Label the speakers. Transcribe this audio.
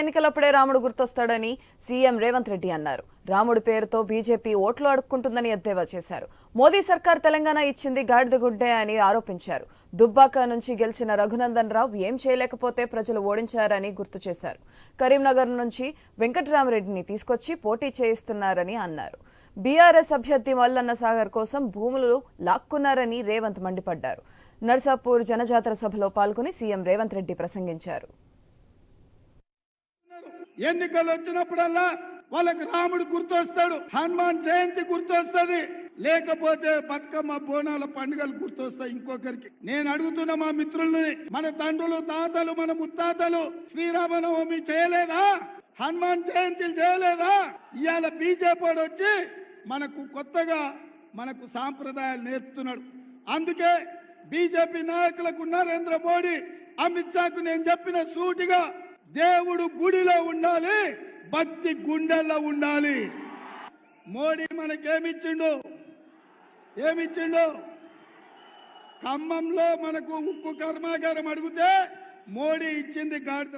Speaker 1: ఎన్నికలప్పుడే రాముడు గుర్తొస్తాడని సీఎం రేవంత్ రెడ్డి అన్నారు. రాముడి పేరుతో బీజేపీ ఓట్లు అడుక్కుంటుందని ఎద్దేవా చేశారు. మోదీ సర్కార్ తెలంగాణ ఇచ్చింది గాడిదగుడ్డే అని ఆరోపించారు. దుబ్బాక నుంచి గెలిచిన రఘునందన్ రావు ఏం చేయలేకపోతే ప్రజలు ఓడించారని గుర్తు చేశారు. కరీంనగర్ నుంచి వెంకటరామరెడ్డిని తీసుకొచ్చి పోటీ చేయిస్తున్నారని అన్నారు. బీఆర్ఎస్ అభ్యర్థి మల్లన్న సాగర్ కోసం భూములు లాక్కున్నారని రేవంత్ మండిపడ్డారు. నర్సాపూర్ జనజాతర సభలో పాల్గొని సీఎం రేవంత్ రెడ్డి ప్రసంగించారు.
Speaker 2: ఎన్నికలు వచ్చినప్పుడల్లా వాళ్ళకి రాముడు గుర్తొస్తాడు హనుమాన్ జయంతి గుర్తొస్తుంది. లేకపోతే బతుకమ్మ బోనాల పండుగలు గుర్తొస్తాయి ఇంకొకరికి. నేను అడుగుతున్న మా మిత్రులని మన తండ్రులు తాతలు మన ముత్తాతలు శ్రీరామనవమి చేయలేదా? హనుమాన్ జయంతిలు చేయలేదా? ఇవాళ బీజేపీ వచ్చి మనకు కొత్తగా మనకు సాంప్రదాయాలు నేర్పుతున్నాడు. అందుకే బీజేపీ నాయకులకు నరేంద్ర మోడీ అమిత్ షాకు నేను చెప్పిన సూటిగా దేవుడు గుడిలో ఉండాలి భక్తి గుండెల్లో ఉండాలి. మోడీ మనకేమిచ్చిండు? ఏమిచ్చిండు? ఖమ్మంలో మనకు ఉక్కు కర్మాగారం అడిగితే మోడీ ఇచ్చింది గాడిద